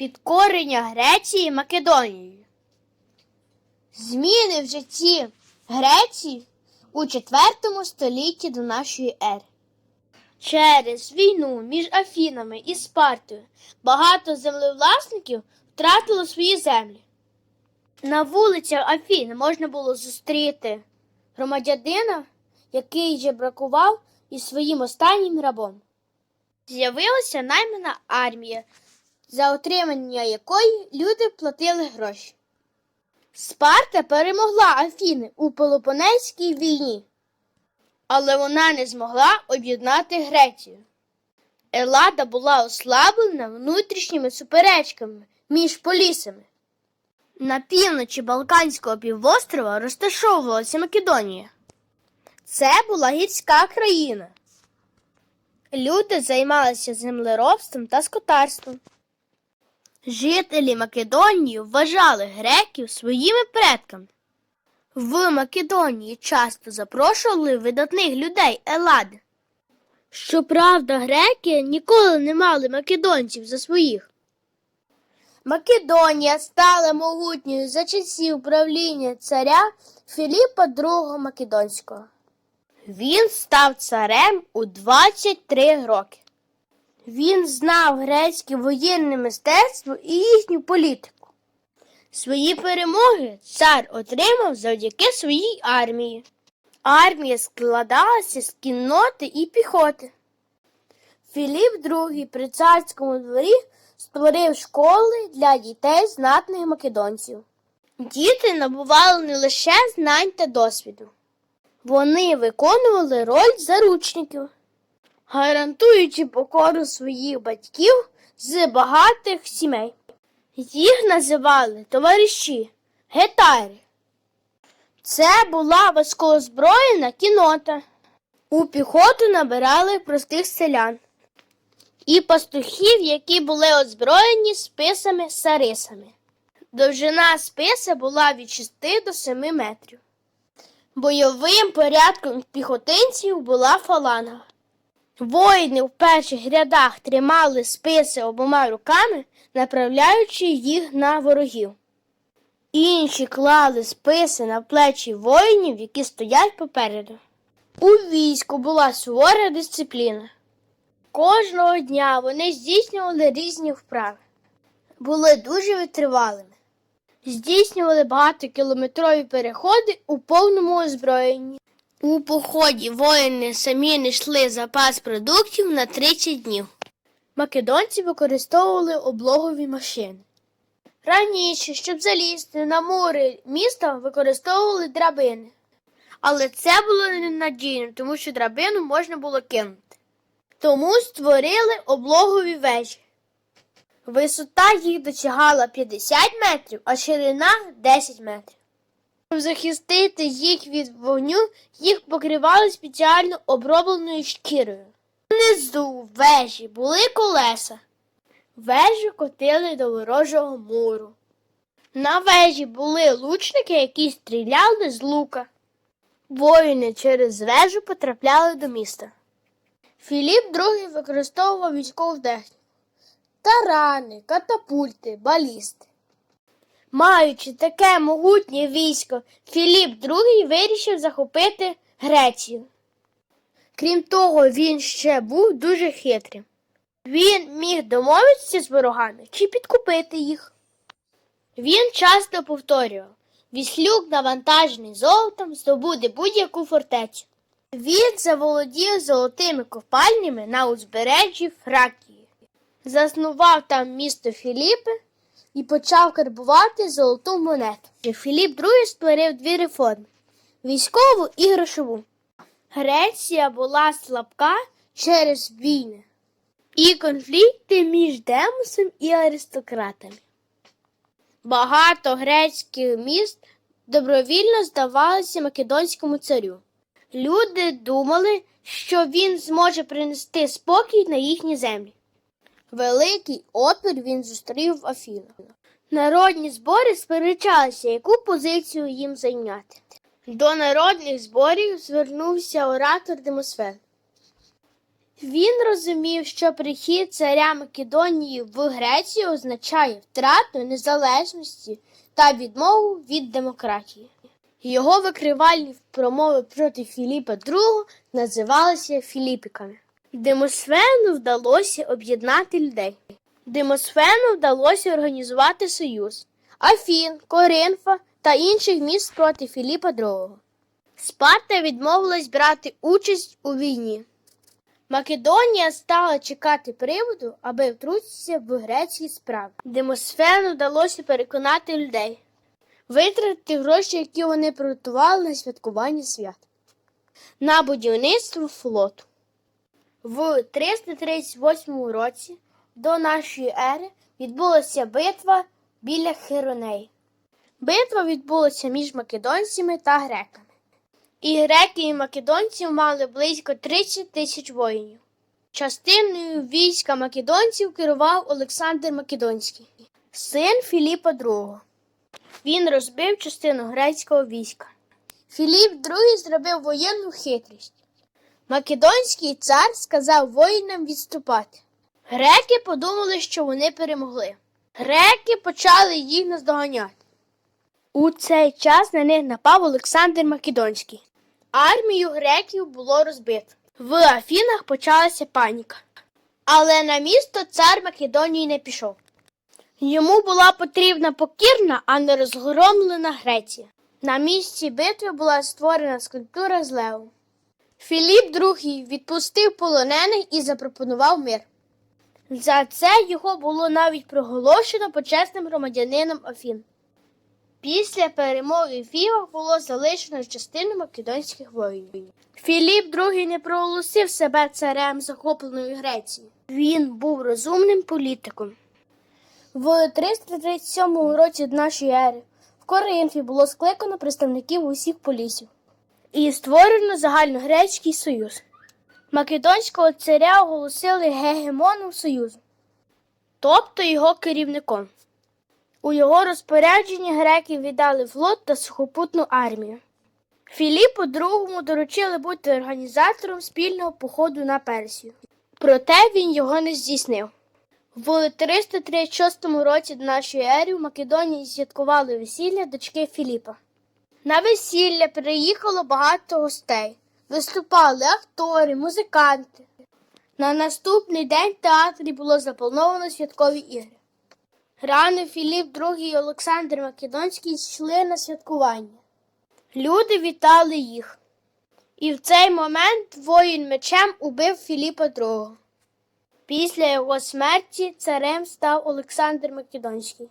Підкорення Греції Македонією. Зміни в житті Греції у IV столітті до нашої ери. Через війну між Афінами і Спартою багато землевласників втратило свої землі. На вулицях Афін можна було зустріти громадянина, який жебракував із своїм останнім рабом. З'явилася наймана армія, за отримання якої люди платили гроші. Спарта перемогла Афіни у Пелопонезькій війні, але вона не змогла об'єднати Грецію. Елада була ослаблена внутрішніми суперечками між полісами. На півночі Балканського півострова розташовувалася Македонія. Це була гірська країна. Люди займалися землеробством та скотарством. Жителі Македонії вважали греків своїми предками. В Македонії часто запрошували видатних людей Елади. Щоправда, греки ніколи не мали македонців за своїх. Македонія стала могутньою за часів правління царя Філіпа II Македонського. Він став царем у 23 роки. Він знав грецьке воєнне мистецтво і їхню політику. Свої перемоги цар отримав завдяки своїй армії. Армія складалася з кінноти і піхоти. Філіп II при царському дворі створив школи для дітей знатних македонців. Діти набували не лише знань та досвіду. Вони виконували роль заручників, гарантуючи покору своїх батьків з багатих сімей. Їх називали товариші гетарі. Це була важкоозброєна кінота. У піхоту набирали простих селян і пастухів, які були озброєні списами сарисами. Довжина списа була від 6 до 7 метрів. Бойовим порядком піхотинців була фаланга. Воїни в перших рядах тримали списи обома руками, направляючи їх на ворогів. Інші клали списи на плечі воїнів, які стоять попереду. У війську була сувора дисципліна. Кожного дня вони здійснювали різні вправи, були дуже витривалими, здійснювали багатокілометрові переходи у повному озброєнні. У поході воїни самі несли запас продуктів на 30 днів. Македонці використовували облогові машини. Раніше, щоб залізти на мури міста, використовували драбини. Але це було ненадійно, тому що драбину можна було кинути. Тому створили облогові вежі. Висота їх досягала 50 метрів, а ширина 10 метрів. Щоб захистити їх від вогню, їх покривали спеціально обробленою шкірою. Внизу вежі були колеса. Вежі котили до ворожого муру. На вежі були лучники, які стріляли з лука. Воїни через вежу потрапляли до міста. Філіп II використовував військову техніку. Тарани, катапульти, балісти. Маючи таке могутнє військо, Філіп II вирішив захопити Грецію. Крім того, він ще був дуже хитрим. Він міг домовитися з ворогами чи підкупити їх. Він часто повторював Віслюк навантажений золотом здобуде будь-яку фортецю. Він заволодів золотими копальнями на узбережжі Фракії, заснував там місто Філіпи і почав карбувати золоту монету. Філіп II створив дві реформи військову і грошову. Греція була слабка через війни і конфлікти між демосом і аристократами. Багато грецьких міст добровільно здавалися македонському царю. Люди думали, що він зможе принести спокій на їхні землі. Великий опір він зустрів в Афінах. Народні збори сперечалися, яку позицію їм зайняти. До народних зборів звернувся оратор Демосфен. Він розумів, що прихід царя Македонії в Грецію означає втрату незалежності та відмову від демократії. Його викривальні промови проти Філіпа II називалися Філіпіками. Демосфену вдалося об'єднати людей. Демосфену вдалося організувати союз Афін, Коринфа та інших міст проти Філіпа II. Спарта відмовилась брати участь у війні. Македонія стала чекати приводу, аби втрутитися в грецькі справи. Демосфену вдалося переконати людей, витратити гроші, які вони приготували на святкування свят, на будівництво флоту. В 338 році до нашої ери відбулася битва біля Херонеї. Битва відбулася між македонцями та греками. І греки і македонці мали близько 30 тисяч воїнів. Частиною війська македонців керував Олександр Македонський, син Філіпа II. Він розбив частину грецького війська. Філіп II зробив воєнну хитрість. Македонський цар сказав воїнам відступати. Греки подумали, що вони перемогли. Греки почали їх наздоганяти. У цей час на них напав Олександр Македонський. Армію греків було розбито. В Афінах почалася паніка. Але на місто цар Македонії не пішов. Йому була потрібна покірна, а не розгромлена Греція. На місці битви була створена скульптура з левом. Філіп II відпустив полонених і запропонував мир. За це його було навіть проголошено почесним громадянином Афін. Після перемоги в Фівах було залишено частину македонських воїнів. Філіп II не проголосив себе царем захопленої Греції. Він був розумним політиком. В 337 році нашої ери в Коринфі було скликано представників усіх полісів і створено загальногрецький союз. Македонського царя оголосили гегемоном союзу, тобто його керівником. У його розпорядженні греки віддали флот та сухопутну армію. Філіпу II доручили бути організатором спільного походу на Персію. Проте він його не здійснив. В 336 році до нашої ери в Македонії святкували весілля дочки Філіпа. На весілля приїхало багато гостей. Виступали актори, музиканти. На наступний день в театрі було заплановано святкові ігри. Рано Філіп II і Олександр Македонський йшли на святкування. Люди вітали їх. І в цей момент воїн мечем убив Філіпа II. Після його смерті царем став Олександр Македонський.